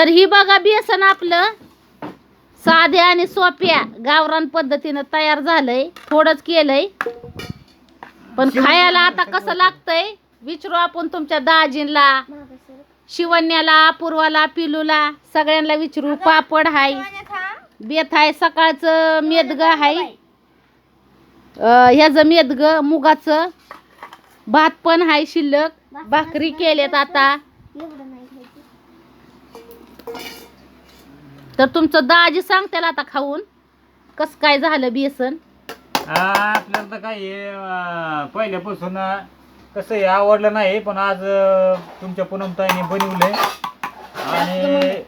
तर ही बघा बेसन आपलं. साध्या आणि सोप्या गावरान पद्धतीनं तयार झालंय थोडंच केलंय. पण खायला आता कसं लागतंय विचारू आपण तुमच्या दाजींला. शिवण्याला अपूर्वाला पिलूला सगळ्यांना विचारू पापड हाय बेत आहे सकाळचं मेदग आहे ह्याचं मेदग मुगाचं. भात पण आहे शिल्लक. भाकरी केलेत आता. तर तुमचं दाजी सांगतेला आता खाऊन. कस काय झालं बेसन? आपल्याला तर काय अं, पहिल्यापासून अं, कसं आहे आवडलं नाही पण आज अं, तुमच्या पूनमताईने बनवलंय. आणि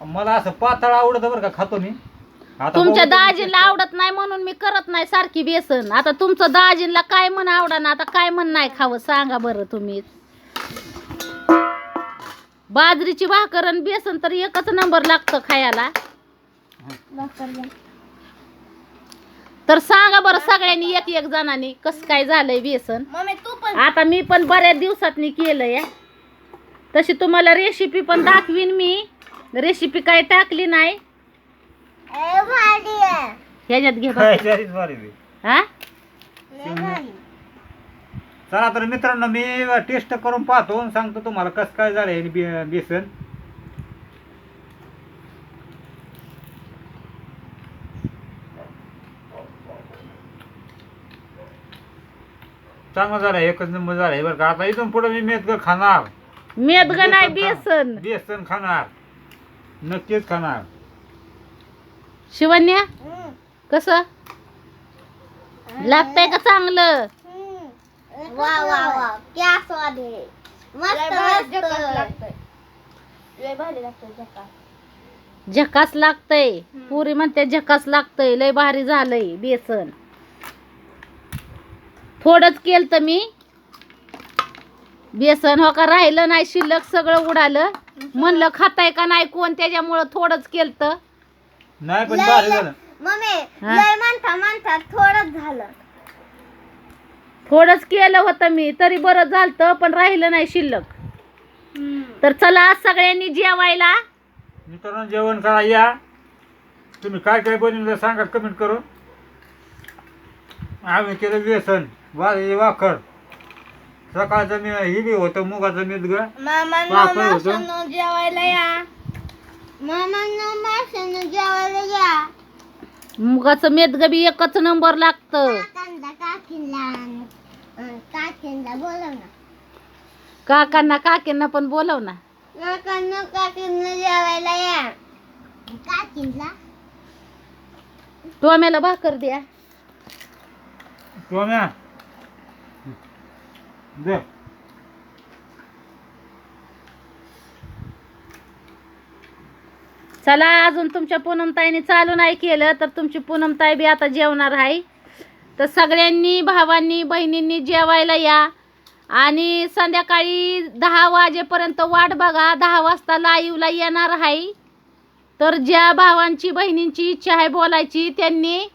मला असं पातळ आवडतं बरं का खातो मी. आता तुमच्या बघू तुम्ही दाजीला आवडत नाही म्हणून मी करत नाही सारखी बेसन. आता तुमचं दाजीला काय म्हण आवडा ना आता काय म्हण नाही खावं सांगा बरं तुम्ही. बाजरीची भाकर आणि बेसन तर एकच नंबर लागतं खायला तर सांगा बरं सगळ्यांनी एक एक जणांनी कस काय झालंय बेसन मम्मी तू पण आता मी पण बऱ्याच दिवसातनी केलंय तशी तुम्हाला रेसिपी पण दाखवीन मी रेसिपी काय टाकली नाही ए, भारी आहे. ह्याच्यात घे. हा. चला तर मित्रांनो मी टेस्ट करून पाहतो आणि सांगतो तुम्हाला कसं काय झालं बे- बेसन. चांगलं झालं एकच नंबर झालं बरं का. आता इथून पुढे मी मेदग खाणार. मेदग नाही बेसन. बेसन खाणार. नक्कीच खाणार. शिवन्या कसं? लागतंय का चांगलं. वा वा वा. क्या स्वाद आहे मस्त मस्त. लय भारी लागतं झकास लागतंय. पुरी म्हणते झकास लागतंय. लय भारी झालंय बेसन. थोडंच केलं तर मी. बेसन हो का राहिलं नाही शिल्लक सगळं उडालं. म्हणलं खाताय का नाही कोण त्याच्यामुळं थोडंच केलं नाही पण भारी झालं. मम्मी हा? लय म्हणता म्हणता थोडंच झालं. थोडंच केलं होतं मी तरी बरं झालं पण राहिलं नाही शिल्लक. तर चला आज सगळ्यांनी जेवायला. मित्रांनो जेवण करा या. तुम्ही काय काय बनवलं सांगा कमेंट करून. आम्ही केलं व्यसन बाजरी वाखर. सकाळचं मी हे बी होतं मुगाचं मेदग मामा होतं. जेवायला या. जेवायला मुगाचं मेदग बी एकच नंबर लागतं. कांदा काकीला काकीला बोलव ना काकांना काकींना पण बोलव ना काकांना काकीला जेवायला या. काकीला टोम्याला भाकर द्या. टोम्या. दे. चला अजून तुमच्या पूनमताईने चालू नाही केलं तर तुमची पूनमताई बी आता जेवणार आहे. तर सगळ्यांनी भावांनी बहिणींनी जेवायला या. आणि संध्याकाळी दहा वाजेपर्यंत वाट बघा. दहा वाजता लाईव्हला येणार आहे. तर ज्या भावांची बहिणींची इच्छा आहे बोलायची त्यांनी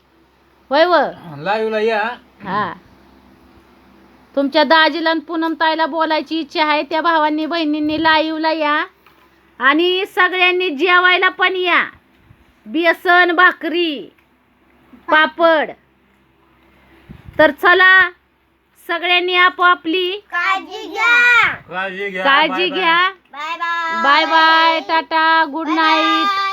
होय व? लाईव्हला या. हा. तुमच्या दाजीला आणि पूनमताईला बोलायची इच्छा आहे. त्या भावांनी बहिणींनी लाईव्हला या. आणि सगळ्यांनी जेवायला पण या. बेसन भाकरी पापड. तर चला सगळ्यांनी आपापली काळजी घ्या. काळजी घ्या. काळजी बाय बाय. घ्या. Bye bye bye bye tata good night